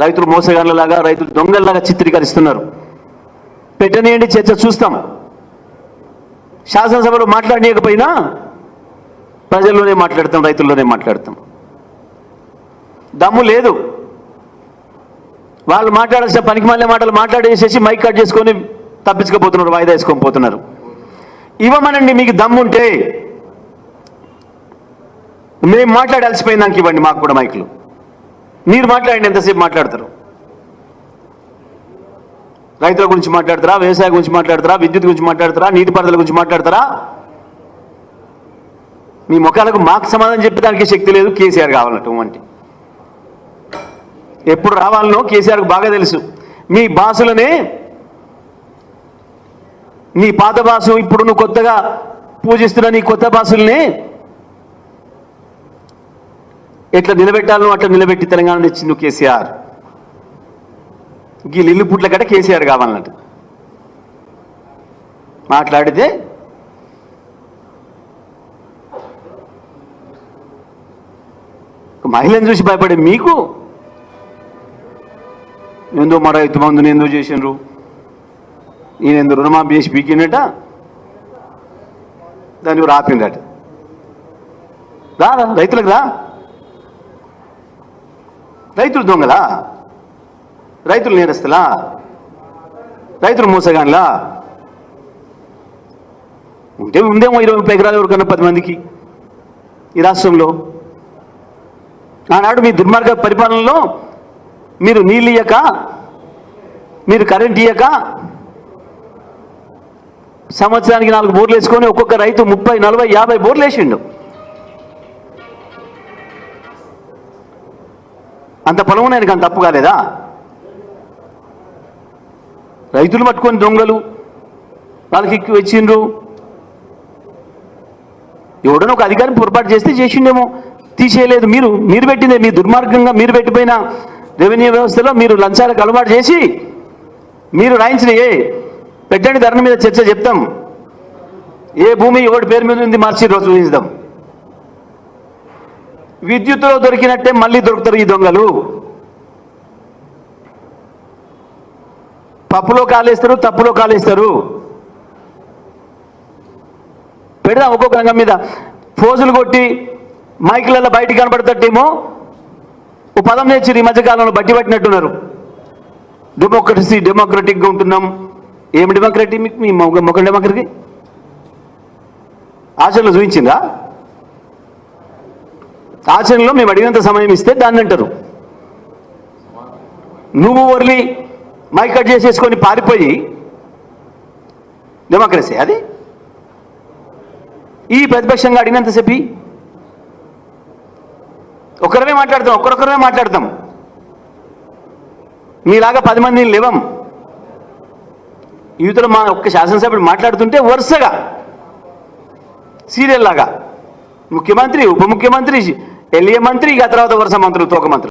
రైతులు మోసగాళ్ళలాగా రైతులు దొంగల్లాగా చిత్రీకరిస్తున్నారు. పెట్టనీయండి చర్చ చూస్తాం. శాసనసభలో మాట్లాడలేకపోయినా ప్రజల్లోనే మాట్లాడతాం రైతుల్లోనే మాట్లాడతాం. దమ్ము లేదు. వాళ్ళు మాట్లాడాల్సిన పనికి మళ్ళీ మాటలు మాట్లాడేసేసి మైక్ కట్ చేసుకొని తప్పించుకోపోతున్నారు వాయిదా వేసుకొని పోతున్నారు. ఇవ్వమనండి మీకు దమ్ముంటే. మేము మాట్లాడాల్సిపోయిందాక ఇవ్వండి మాకు కూడా మైకులు. మీరు మాట్లాడండి ఎంతసేపు మాట్లాడతారు? రైతుల గురించి మాట్లాడతారా? వ్యవసాయం గురించి మాట్లాడతారా? విద్యుత్ గురించి మాట్లాడతారా? నీటిపారుదల గురించి మాట్లాడతారా? మీ ముఖాలకు మాకు సమాధానం చెప్పడానికి శక్తి లేదు. కేసీఆర్ కావాలన్నట్టు వంటి. ఎప్పుడు రావాలనో కేసీఆర్కు బాగా తెలుసు. మీ బాసులనే నీ పాత బాసు ఇప్పుడు నువ్వు కొత్తగా పూజిస్తున్న నీ కొత్త బాసుల్ని ఎట్లా నిలబెట్టాలనో అట్లా నిలబెట్టి తెలంగాణ తెచ్చిండు కేసీఆర్. గీ ఇల్లు పుట్ల కట్ట కేసీఆర్ కావాలన్నట్టు. మాట్లాడితే మహిళను చూసి భయపడే మీకు ఏందో మరో రైతు మందుని ఏందో చేసిండ్రు. ఈయన ఎందు రుణమాఫీ చేసి పీకినట దాన్ని రాపిందట రా, రైతులకు రా. రైతులు దొంగలా? రైతులు నేరస్తులా? రైతులు మోసగాన్లా? ఉంటే ఉందేమో ఇరవై ముప్పై ఎకరాలు ఎవరికన్నా పది మందికి ఈ రాష్ట్రంలో. ఆనాడు మీ దుర్మార్గ పరిపాలనలో మీరు నీళ్ళు ఇయ్యక మీరు కరెంట్ ఇయ్యక సంవత్సరానికి నాలుగు బోర్లు వేసుకొని ఒక్కొక్క రైతు ముప్పై నలభై యాభై బోర్లు వేసిండు. అంత పొలం నేను కానీ తప్పు కాలేదా? రైతులు పట్టుకొని దొంగలు వాళ్ళకి ఎక్కువ వచ్చిండ్రు. ఎవడనో ఒక అధికారి పొరపాటు చేస్తే చేసిండేమో. తీసేయలేదు మీరు. మీరు పెట్టిందే మీ దుర్మార్గంగా మీరు పెట్టిపోయిన రెవెన్యూ వ్యవస్థలో మీరు లంచాలకు అలవాటు చేసి మీరు రాయించిన ఏ పెట్టండి ధరణ మీద చర్చ చెప్తాం. ఏ భూమి ఎవడి పేరు మీద ఉంది మార్చి రోజు చూపిస్తాం విద్యుత్తులో దొరికినట్టే మళ్ళీ దొరుకుతారు ఈ దొంగలు. పప్పులో కాలేస్తారు తప్పులో కాలేస్తారు. పెడదాం ఒక్కొక్క రంగం మీద. ఫోజులు కొట్టి మైకులలో బయటికి కనబడతట్టేమో ఓ పదం నేర్చి ఈ మధ్యకాలంలో బట్టి పట్టినట్టున్నారు. డెమోక్రసీ డెమోక్రటిక్గా ఉంటున్నాం. ఏమి డెమోక్రటీ మీకు మీ మొక్క మొగ డెమోక్రటీ ఆచరణలో చూపించిందా? ఆచరణలో మేము అడిగినంత సమయం ఇస్తే దాన్ని అంటారు. నువ్వు వర్లి మైక్ కట్ చేసేసుకొని పారిపోయి డెమోక్రసీ అది? ఈ ప్రతిపక్షంగా అడిగినంతసేపు ఒకరమే మాట్లాడతాం ఒక్కరొక్కరమే మాట్లాడతాం. మీలాగా పది మంది లేవం. యూత్లో మా ఒక్క శాసనసభ్యుడు మాట్లాడుతుంటే వరుసగా సీరియల్ లాగా ముఖ్యమంత్రి ఉప ముఖ్యమంత్రి ఎల్ఏ మంత్రి ఇక తర్వాత వరుస మంత్రులు తోక మంత్రులు.